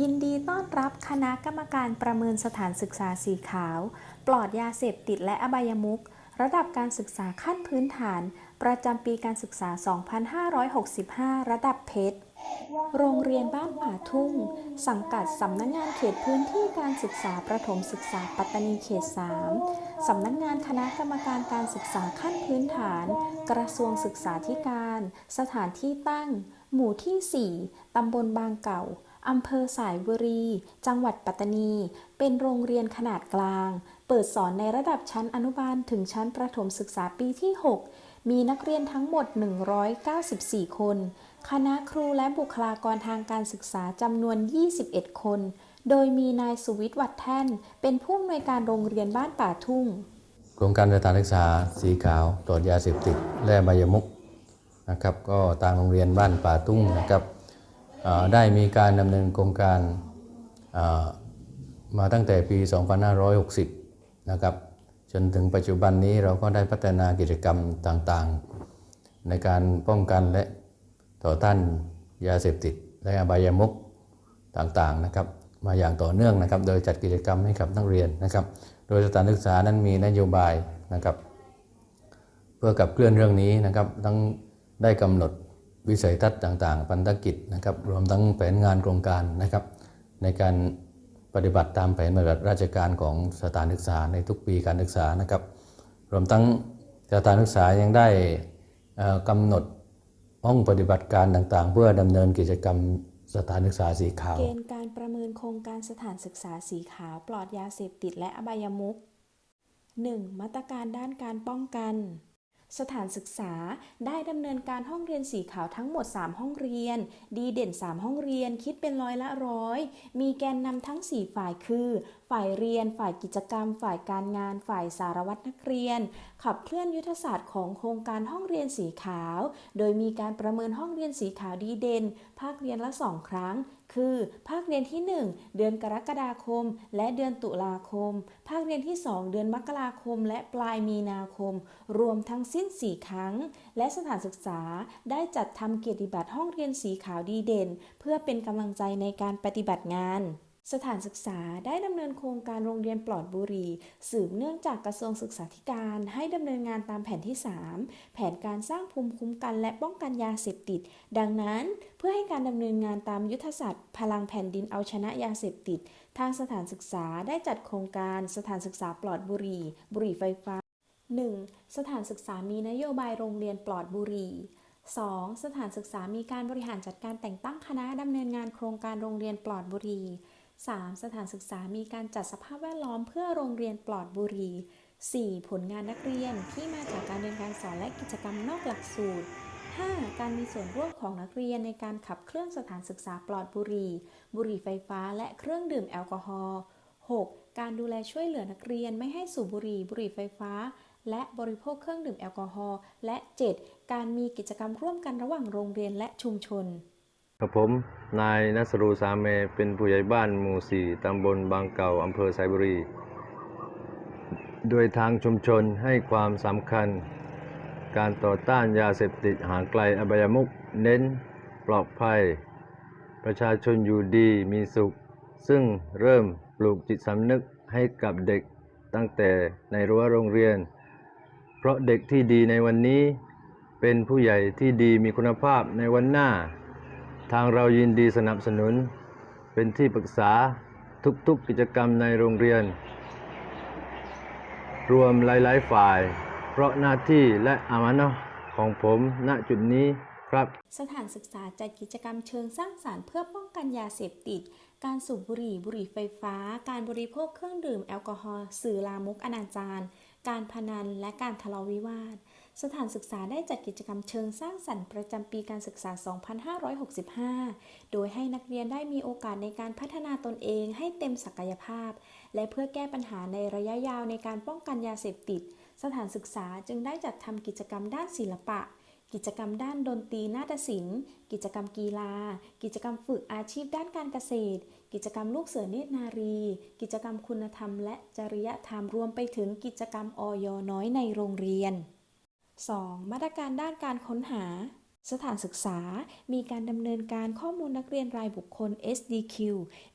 ยินดีต้อนรับคณะกรรมการประเมินสถานศึกษาสีขาว ปลอดยาเสพติดและอบายมุขระดับการศึกษาขั้นพื้นฐาน ประจำปีการศึกษา 2565 ระดับเพชร โรงเรียนบ้านป่าทุ่ง สังกัดสำนักงานเขตพื้นที่การศึกษาประถมศึกษาปัตตานีเขต 3 สำนักงานคณะกรรมการการศึกษาขั้นพื้นฐาน กระทรวงศึกษาธิการ สถานที่ตั้ง หมู่ที่ 4 ตำบลบางเก่า อำเภอสายบุรี จังหวัดปัตตานี เป็นโรงเรียนขนาดกลาง เปิดสอนในระดับชั้นอนุบาลถึงชั้นประถมศึกษาปีที่ 6 มีนักเรียนทั้งหมด 194 คน คณะครูและบุคลากรทางการศึกษาจำนวน 21 คน โดยมีนายสุวิทย์วัดแท่น เป็นผู้อำนวยการโรงเรียนบ้านป่าทุ่ง โครงการสถานศึกษาสีขาวตรวจยาเสพติดและใบายมุกนะครับก็ทางโรงเรียนบ้านป่าตุ้งนะครับ ได้มีการดำเนินโครงการมาตั้งแต่ปี 2560 นะครับ จนถึงปัจจุบันนี้เราก็ได้พัฒนากิจกรรมต่างๆ ในการป้องกันและต่อต้านยาเสพติด และอบายมุกต่างๆนะครับ มาอย่างต่อเนื่องนะครับ โดยจัดกิจกรรมให้กับนักเรียนนะครับ โดยสถานศึกษานั้นมีนโยบายนะครับ เพื่อกับเคลื่อนเรื่องนี้นะครับ ทั้งได้กำหนด วิสัยทัศน์ต่าง ๆ พันธกิจนะครับรวมทั้งแผนงานโครงการนะครับในการปฏิบัติตามแผนปฏิบัติราชการของสถานศึกษาในทุกปีการศึกษานะครับรวมทั้งสถานศึกษายังได้เอ่อกำหนดห้องปฏิบัติการต่างๆ เพื่อดำเนินกิจกรรมสถานศึกษาสีขาว เกณฑ์การประเมินโครงการสถานศึกษาสีขาว ปลอดยาเสพติดและอบายมุข 1. มาตรการด้านการป้องกัน สถานศึกษาได้ดำเนินการห้องเรียนสีขาวทั้งหมด 3 ห้องเรียน ดีเด่น 3 ห้องเรียนคิดเป็นร้อยละร้อย มีแกนนำทั้ง 4 ฝ่ายคือ ฝ่ายเรียน ฝ่ายกิจกรรม ฝ่ายการงาน ฝ่ายสารวัตรนักเรียน ขับเคลื่อนยุทธศาสตร์ของโครงการห้องเรียนสีขาว โดยมีการประเมินห้องเรียนสีขาวดีเด่น ภาคเรียนละ 2 ครั้ง คือ ภาคเรียนที่ 1 เดือนกรกฎาคม และเดือนตุลาคม ภาคเรียนที่ 2 เดือนมกราคม และปลายมีนาคม รวมทั้งสิ้น 4 ครั้ง และสถานศึกษาได้จัดทำเกียรติบัตรห้องเรียนสีขาวดีเด่น เพื่อเป็นกำลังใจในการปฏิบัติงาน สถานศึกษาได้ดำเนินโครงการโรงเรียนปลอดบุหรี่สืบเนื่องจากกระทรวงศึกษาธิการให้ดำเนินงานตามแผนที่ 3 แผนการสร้างภูมิคุ้มกันและป้องกันยาเสพติด ดังนั้นเพื่อให้การดำเนินงานตามยุทธศาสตร์พลังแผ่นดินเอาชนะยาเสพติด ทางสถานศึกษาได้จัดโครงการสถานศึกษาปลอดบุหรี่บุหรี่ไฟฟ้า 1. สถานศึกษามีนโยบายโรงเรียนปลอดบุหรี่ 2. สถานศึกษามีการบริหารจัดการแต่งตั้งคณะดำเนินงานโครงการโรงเรียนปลอดบุหรี่ 3. สถานศึกษามีการจัดสภาพแวดล้อมเพื่อโรงเรียนปลอดบุหรี่ 4. ผลงานนักเรียนที่มาจากการเรียนการสอนและกิจกรรมนอกหลักสูตร 5. การมีส่วนร่วมของนักเรียนในการขับเคลื่อนสถานศึกษาปลอดบุหรี่ บุหรี่ไฟฟ้าและเครื่องดื่มแอลกอฮอล์ 6. การดูแลช่วยเหลือนักเรียนไม่ให้สูบบุหรี่ บุหรี่ไฟฟ้า และบริโภคเครื่องดื่มแอลกอฮอล์ และ 7. การมีกิจกรรมร่วมกันระหว่างโรงเรียนและชุมชน กับผม นายนัสรูสาเมเป็นผู้ใหญ่บ้านหมู่ 4ตำบลบางเก่าอำเภอไซบุรี โดยทางชุมชนให้ความสำคัญ การต่อต้านยาเสพติดห่างไกลอบายมุกเน้นปลอดภัย ประชาชนอยู่ดีมีสุข ซึ่งเริ่มปลูกจิตสำนึกให้กับเด็กตั้งแต่ในรั้วโรงเรียน เพราะเด็กที่ดีในวันนี้ เป็นผู้ใหญ่ที่ดีมีคุณภาพในวันหน้า ทางเรายินดีสนับสนุน เป็นที่ปรึกษาทุกๆกิจกรรมในโรงเรียน รวมหลายๆฝ่าย เพราะหน้าที่และอามานะของผมณจุดนี้ครับ สถานศึกษาจัดกิจกรรมเชิงสร้างสารรค์เพื่อป้องกันยาเสพติด การสูบบุหรี่บุหรี่ไฟฟ้า การบริโภคเครื่องดื่มแอลกอฮอล์สื่อลามกอนาจารการพนันและการทะเลาะวิวาท สถานศึกษาได้จัดกิจกรรมเชิงสร้างสรรค์ประจำปีการศึกษา 2565 โดยให้นักเรียนได้มีโอกาสในการพัฒนาตนเองให้เต็มศักยภาพ และเพื่อแก้ปัญหาในระยะยาวในการป้องกันยาเสพติด สถานศึกษาจึงได้จัดทำกิจกรรมด้านศิลปะ กิจกรรมด้านดนตรีนาฏศิลป์ กิจกรรมกีฬา กิจกรรมฝึกอาชีพด้านการเกษตร กิจกรรมลูกเสือเนตรนารี กิจกรรมคุณธรรม และจริยธรรมรวมไปถึงกิจกรรมออยน้อยในโรงเรียน 2. มาตรการด้านการค้นหา สถานศึกษา มีการดำเนินการข้อมูลนักเรียนรายบุคคล SDQ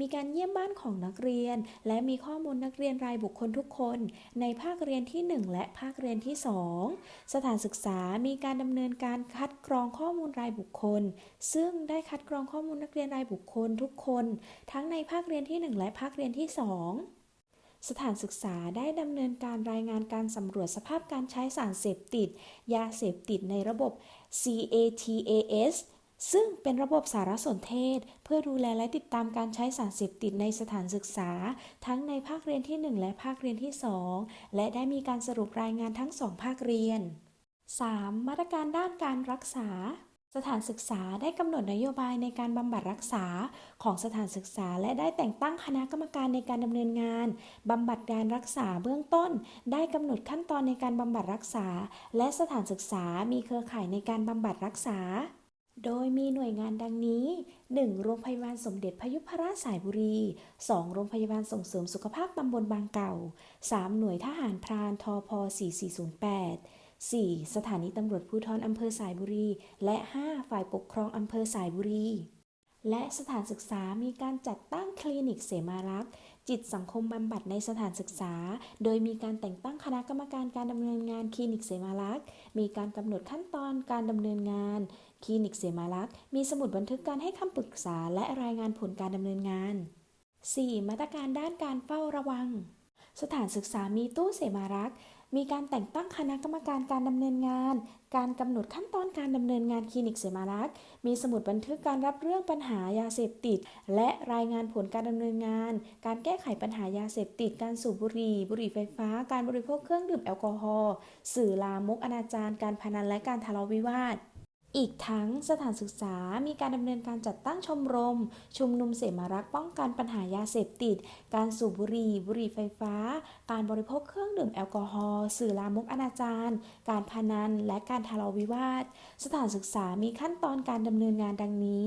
มีการเยี่ยมบ้านของนักเรียน และมีข้อมูลนักเรียนรายบุคคลทุกคน ในภาคเรียนที่ 1 และภาคเรียนที่ 2 สถานศึกษา มีการดำเนินการคัดกรองข้อมูลรายบุคคล ซึ่งได้คัดกรองข้อมูลนักเรียนรายบุคคลทุกคน ทั้งในภาคเรียนที่ 1 และภาคเรียนที่ 2 สถานศึกษาได้ดำเนินการรายงานการสำรวจสภาพการใช้สารเสพติด ยาเสพติดในระบบ CATAS ซึ่งเป็นระบบสารสนเทศ เพื่อดูแลและติดตามการใช้สารเสพติดในสถานศึกษา ทั้งในภาคเรียนที่ 1 และภาคเรียนที่ 2 และได้มีการสรุปรายงานทั้ง 2 ภาคเรียน 3. มาตรการด้านการรักษา สถานศึกษาได้กำหนดนโยบายในการบำบัดรักษาของสถานศึกษา และได้แต่งตั้งคณะกรรมการในการดำเนินงานบำบัดการรักษาเบื้องต้น ได้กำหนดขั้นตอนในการบำบัดรักษา และสถานศึกษามีเครือข่ายในการบำบัดรักษา โดยมีหน่วยงานดังนี้ 1. โรงพยาบาลสมเด็จพยุพราชสายบุรี 2. โรงพยาบาลส่งเสริมสุขภาพตำบลบางเก่า 3. หน่วยทหารพรานทพ4408 4. สถานีตำรวจภูธรอำเภอสายบุรี และ 5. ฝ่ายปกครองอำเภอสายบุรี และสถานศึกษามีการจัดตั้งคลินิกเสมารักษ์จิตสังคมบำบัดในสถานศึกษา โดยมีการแต่งตั้งคณะกรรมการการดำเนินงานคลินิกเสมารักษ์มีการกำหนดขั้นตอนการดำเนินงาน คลินิกเสมารักษ์มีสมุดบันทึกการให้คำปรึกษาและรายงานผลการดำเนินงาน 4. มาตรการด้านการเฝ้าระวัง สถานศึกษามีตู้เสมารักษ์ มีการแต่งตั้งคณะกรรมการการดำเนินงาน การกำหนดขั้นตอนการดำเนินงานคลินิกเสมารักษ์มีสมุดบันทึกการรับเรื่องปัญหายาเสพติด และรายงานผลการดำเนินงาน การแก้ไขปัญหายาเสพติด การสูบบุหรี่ บุหรี่ไฟฟ้า การบริโภคเครื่องดื่มแอลกอฮอล์ สื่อลามกอนาจารการพนันและการทะเลาะวิวาท อีกทั้งสถานศึกษามีการดำเนินการจัดตั้งชมรม ชุมนุมเสมารักษ์ป้องกันปัญหายาเสพติด การสูบบุหรี่บุหรี่ไฟฟ้า การบริโภคเครื่องดื่มแอลกอฮอล์สื่อลามกอนาจารการพนัน และการทะเลาะวิวาท สถานศึกษามีขั้นตอนการดำเนินงานดังนี้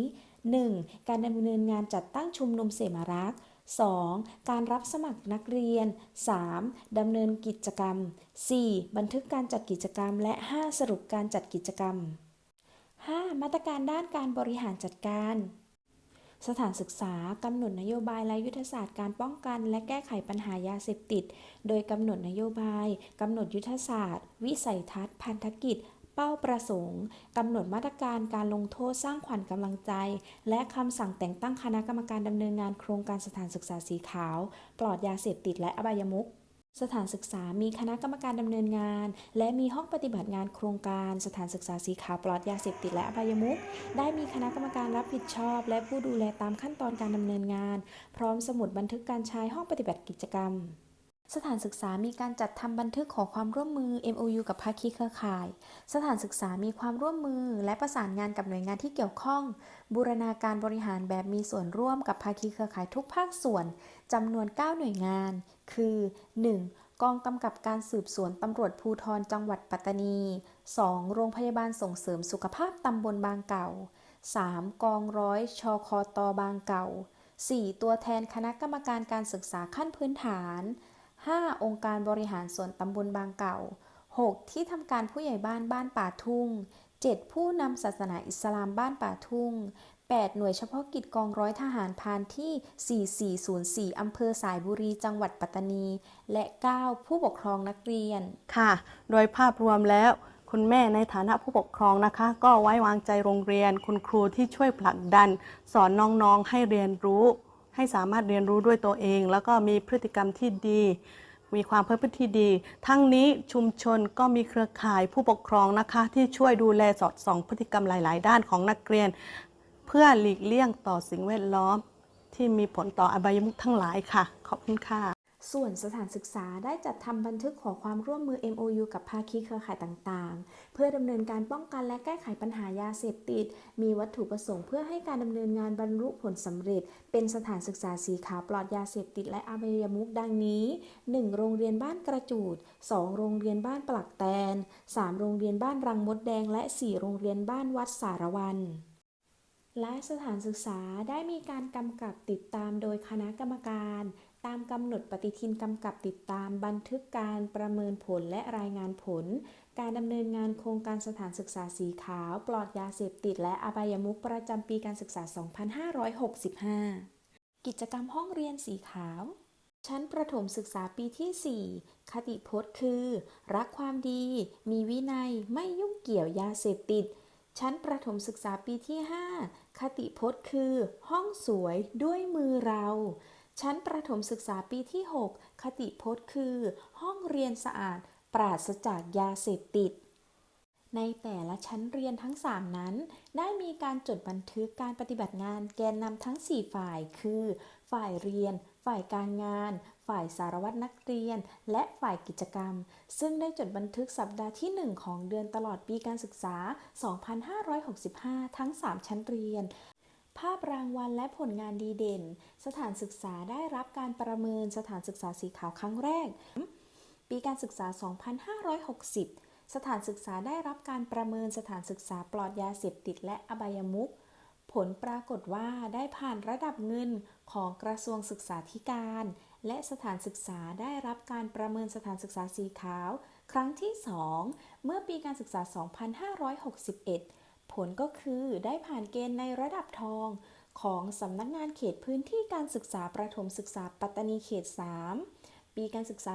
1. การดำเนินงานจัดตั้งชุมนุมเสมารักษ์ 2. การรับสมัครนักเรียน 3. ดำเนินกิจกรรม 4. บันทึกการจัดกิจกรรม และ 5. สรุปการจัดกิจกรรม 5. มาตรการด้านการบริหารจัดการ สถานศึกษากำหนดนโยบายและยุทธศาสตร์การป้องกัน และแก้ไขปัญหายาเสพติด โดยกำหนดนโยบายกำหนดยุทธศาสตร์ วิสัยทัศน์ พันธกิจ เป้าประสงค์กำหนดมาตรการการลงโทษสร้างขวัญกำลังใจ และคำสั่งแต่งตั้งคณะกรรมการดำเนินงานโครงการสถานศึกษาสีขาว ปลอดยาเสพติดและอบายมุข สถานศึกษามีคณะกรรมการดำเนินงาน และมีห้องปฏิบัติงานโครงการ สถานศึกษาสีขาวปลอดยาเสพติดและอบายมุขได้มีคณะกรรมการรับผิดชอบ และผู้ดูแลตามขั้นตอนการดำเนินงาน พร้อมสมุดบันทึกการใช้ห้องปฏิบัติกิจกรรม สถานศึกษามีการจัดทำบันทึกขอความร่วมมือ MOU กับภาคีเครือข่าย สถานศึกษามีความร่วมมือ และประสานงานกับหน่วยงานที่เกี่ยวข้อง บูรณาการบริหารแบบมีส่วนร่วมกับภาคีเครือข่ายทุกภาคส่วน จำนวน 9 หน่วยงาน คือ 1. กองกำกับการสืบสวนตำรวจภูธรจังหวัดปัตตานี 2. โรงพยาบาลส่งเสริมสุขภาพตำบลบางเก่า 3. กองร้อยชคตบางเก่า 4. ตัวแทนคณะกรรมการการศึกษาขั้นพื้นฐาน 5. องค์การบริหารส่วนตำบลบางเก่า 6. ที่ทำการผู้ใหญ่บ้านบ้านป่าทุ่ง 7. ผู้นำศาสนาอิสลามบ้านป่าทุ่ง 8. หน่วยเฉพาะกิจกองร้อยทหารพานที่ 4404 อำเภอสายบุรี จังหวัดปัตตานี และ 9. ผู้ปกครองนักเรียน ค่ะ โดยภาพรวมแล้ว คุณแม่ในฐานะผู้ปกครองนะคะ ก็ไว้วางใจโรงเรียน คุณครูที่ช่วยผลักดัน สอนน้องๆให้เรียนรู้ ให้สามารถเรียนรู้ด้วยตัวเอง แล้วก็มีพฤติกรรมที่ดีมีความเพื่อพฤติที่ดี ทั้งนี้ชุมชนก็มีเครือข่ายผู้ปกครองนะคะ ที่ช่วยดูแลสอดส่องพฤติกรรมหลาย ๆ ด้านของนักเรียน เพื่อหลีกเลี่ยงต่อสิ่งแวดล้อม ที่มีผลต่ออบายมุขทั้งหลายค่ะ ขอบคุณค่ะ ส่วนสถานศึกษาได้จัดทำบันทึกขอความร่วมมือ MOU กับภาคีเครือข่ายต่างๆ เพื่อดำเนินการป้องกันและแก้ไขปัญหายาเสพติด มีวัตถุประสงค์เพื่อให้การดำเนินงานบรรลุผลสำเร็จ เป็นสถานศึกษาสีขาวปลอดยาเสพติดและอบายมุขดังนี้ 1. โรงเรียนบ้านกระจูด 2. โรงเรียนบ้านปลักแตน 3. โรงเรียนบ้านรังมดแดง และ 4. โรงเรียนบ้านวัดสารวัน และสถานศึกษาได้มีการกำกับติดตามโดยคณะกรรมการ ตามกำหนดปฏิทินกำกับติดตามบันทึกการประเมินผลและรายงานผล การดำเนินงานโครงการสถานศึกษาสีขาว ปลอดยาเสพติด และอบายมุขประจำปีการศึกษา 2565 กิจกรรมห้องเรียนสีขาว ชั้นประถมศึกษาปีที่ 4 คติพจน์คือ รักความดี มีวินัยไม่ยุ่งเกี่ยวยาเสพติด ชั้นประถมศึกษาปีที่ 5 คติพจน์คือ ห้องสวยด้วยมือเรา ชั้นประถมศึกษาปีที่ 6 คติพจน์คือ ห้องเรียนสะอาด ปราศจากยาเสพติด ในแต่ละชั้นเรียนทั้ง 3 นั้น ได้มีการจดบันทึกการปฏิบัติงานแกนนำทั้ง 4 ฝ่าย คือ ฝ่ายเรียน ฝ่ายการงาน ฝ่ายสารวัตรนักเรียน และฝ่ายกิจกรรม ซึ่งได้จดบันทึกสัปดาห์ที่ 1 ของเดือนตลอดปีการศึกษา 2565 ทั้ง 3 ชั้นเรียน ภาพรางวัลและผลงานดีเด่น สถานศึกษาได้รับการประเมินสถานศึกษาสีขาวครั้งแรก ปีการศึกษา 2560สถานศึกษาได้รับการประเมินสถานศึกษาปลอดยาเสพติดและอบายมุข ผลปรากฏว่าได้ผ่านระดับเงิน ของกระทรวงศึกษาธิการ และสถานศึกษาได้รับการประเมินสถานศึกษาสีขาว ครั้งที่ 2 เมื่อปีการศึกษา 2561 ผลก็คือได้ผ่านเกณฑ์ในระดับทอง ของสำนักงานเขตพื้นที่การศึกษาประถมศึกษาปัตตานีเขต 3 ปีการศึกษา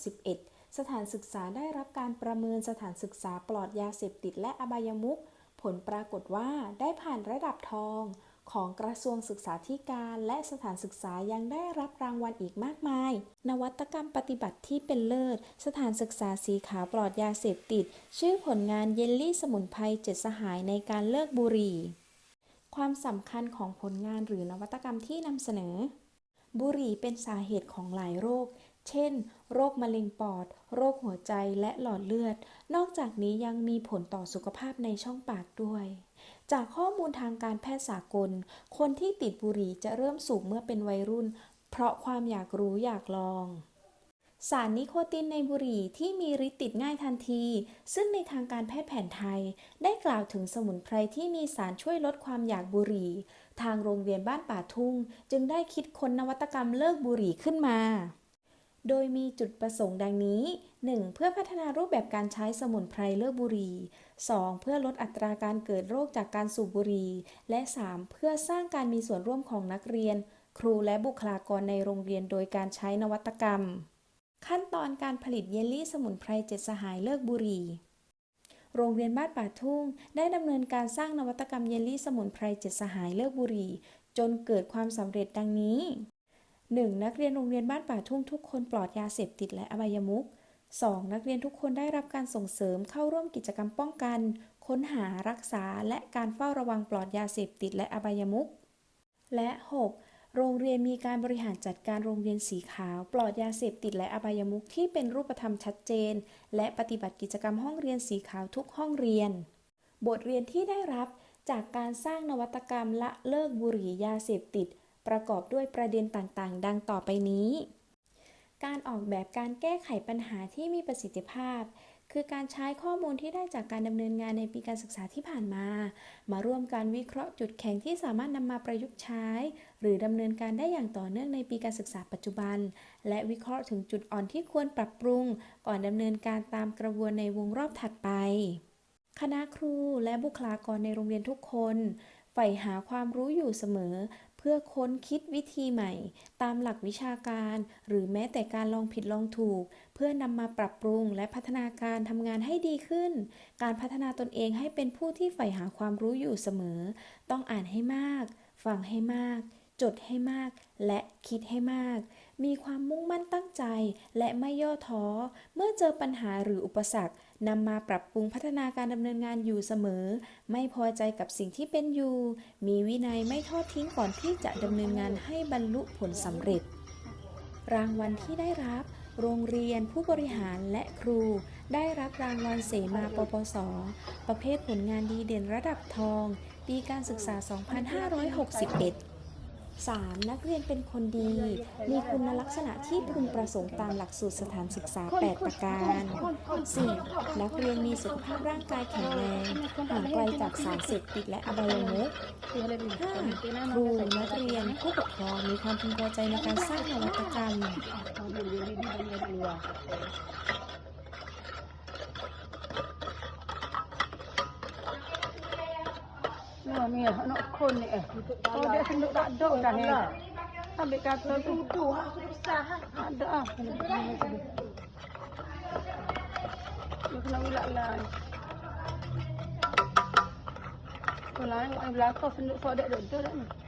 2561สถานศึกษาได้รับการประเมินสถานศึกษาปลอดยาเสพติดและอบายมุขผลปรากฏว่าได้ผ่านระดับทอง ของกระทรวงศึกษาธิการและสถานศึกษายังได้รับรางวัลอีกมากมาย นวัตกรรมปฏิบัติที่เป็นเลิศ สถานศึกษาสีขาวปลอดยาเสพติด ชื่อผลงานเยลลี่สมุนไพรเจ็ดสหายในการเลิกบุหรี่ ความสำคัญของผลงานหรือนวัตกรรมที่นำเสนอ บุหรี่เป็นสาเหตุของหลายโรค เช่น โรคมะเร็งปอด โรคหัวใจและหลอดเลือด นอกจากนี้ยังมีผลต่อสุขภาพในช่องปากด้วย จากข้อมูลทางการแพทย์สากล คนที่ติดบุหรี่จะเริ่มสูบเมื่อเป็นวัยรุ่น เพราะความอยากรู้อยากลอง สารนิโคตินในบุหรี่ที่มีฤทธิ์ติดง่ายทันที ซึ่งในทางการแพทย์แผนไทย ได้กล่าวถึงสมุนไพรที่มีสารช่วยลดความอยากบุหรี่ ทางโรงเรียนบ้านป่าทุ่ง จึงได้คิดค้นนวัตกรรมเลิกบุหรี่ขึ้นมา โดยมีจุดประสงค์ดังนี้ 1. เพื่อพัฒนารูปแบบการใช้สมุนไพรเลิกบุหรี่ 2. เพื่อลดอัตราการเกิดโรคจากการสูบบุหรี่ และ 3. เพื่อสร้างการมีส่วนร่วมของนักเรียน ครูและบุคลากรในโรงเรียนโดยการใช้นวัตกรรม ขั้นตอนการผลิตเยลลี่สมุนไพรเจ็ดสหายเลิกบุหรี่โรงเรียนบ้านป่าทุ่ง ได้ดำเนินการสร้างนวัตกรรมเยลลี่สมุนไพรเจ็ดสหายเลิกบุหรี่ จนเกิดความสำเร็จดังนี้ 1. นักเรียนโรงเรียนบ้านป่าทุ่งทุกคนปลอดยาเสพติดและอบายมุข 2. นักเรียนทุกคนได้รับการส่งเสริมเข้าร่วมกิจกรรมป้องกัน ค้นหารักษาและการเฝ้าระวังปลอดยาเสพติดและอบายมุข และ 6. โรงเรียนมีการบริหารจัดการโรงเรียนสีขาว ปลอดยาเสพติดและอบายมุขที่เป็นรูปธรรมชัดเจน และปฏิบัติกิจกรรมห้องเรียนสีขาวทุกห้องเรียน บทเรียนที่ได้รับจากการสร้างนวัตกรรมละเลิกบุหรี่ยาเสพติด ประกอบด้วยประเด็นต่างๆ ดังต่อไปนี้ การออกแบบการแก้ไขปัญหาที่มีประสิทธิภาพ คือการใช้ข้อมูลที่ได้จากการดำเนินงานในปีการศึกษาที่ผ่านมา มาร่วมการวิเคราะห์จุดแข็งที่สามารถนำมาประยุกต์ใช้ หรือดำเนินการได้อย่างต่อเนื่องในปีการศึกษาปัจจุบัน และวิเคราะห์ถึงจุดอ่อนที่ควรปรับปรุง ก่อนดำเนินการตามกระบวนในวงรอบถัดไปคณะครูและบุคลากรในโรงเรียนทุกคนใฝ่หาความรู้อยู่เสมอ พื่อค้นคิดวิธีใหม่ ตามหลักวิชาการ หรือแม้แต่การลองผิดลองถูก เพื่อนำมาปรับปรุงและพัฒนาการทำงานให้ดีขึ้น การพัฒนาตนเองให้เป็นผู้ที่ใฝ่หาความรู้อยู่เสมอ ต้องอ่านให้มาก ฟังให้มาก จดให้มากและคิดให้มาก มีความมุ่งมั่นตั้งใจและไม่ย่อท้อ เมื่อเจอปัญหาหรืออุปสรรคนำมาปรับปรุงพัฒนาการดำเนินงานอยู่เสมอ ไม่พอใจกับสิ่งที่เป็นอยู่ มีวินัยไม่ทอดทิ้งก่อนที่จะดำเนินงานให้บรรลุผลสำเร็จ รางวัลที่ได้รับ โรงเรียนผู้บริหารและครู ได้รับรางวัลเสมาปปส ประเภทผลงานดีเด่นระดับทอง ปีการศึกษา 2561 3. นักเรียนเป็นคนดี มีคุณลักษณะที่พึงประสงค์ตามหลักสูตรสถานศึกษา 8 ประการ 4. นักเรียนมีสุขภาพร่างกายแข็งแรงห่างไกลจากสารเสพติดและอบายมุข 5. ครูนักเรียนผู้ปกครองมีความพึงพอใจในการสร้างนวัตกรรม Nah, ni anak kon ni eh. Kalau dia senduk tak ada dah ni. Ambil kata tu tu besar Ada ah. Dia kena ulak lah. Kalau yang belakang senduk sok dek dek dah ni.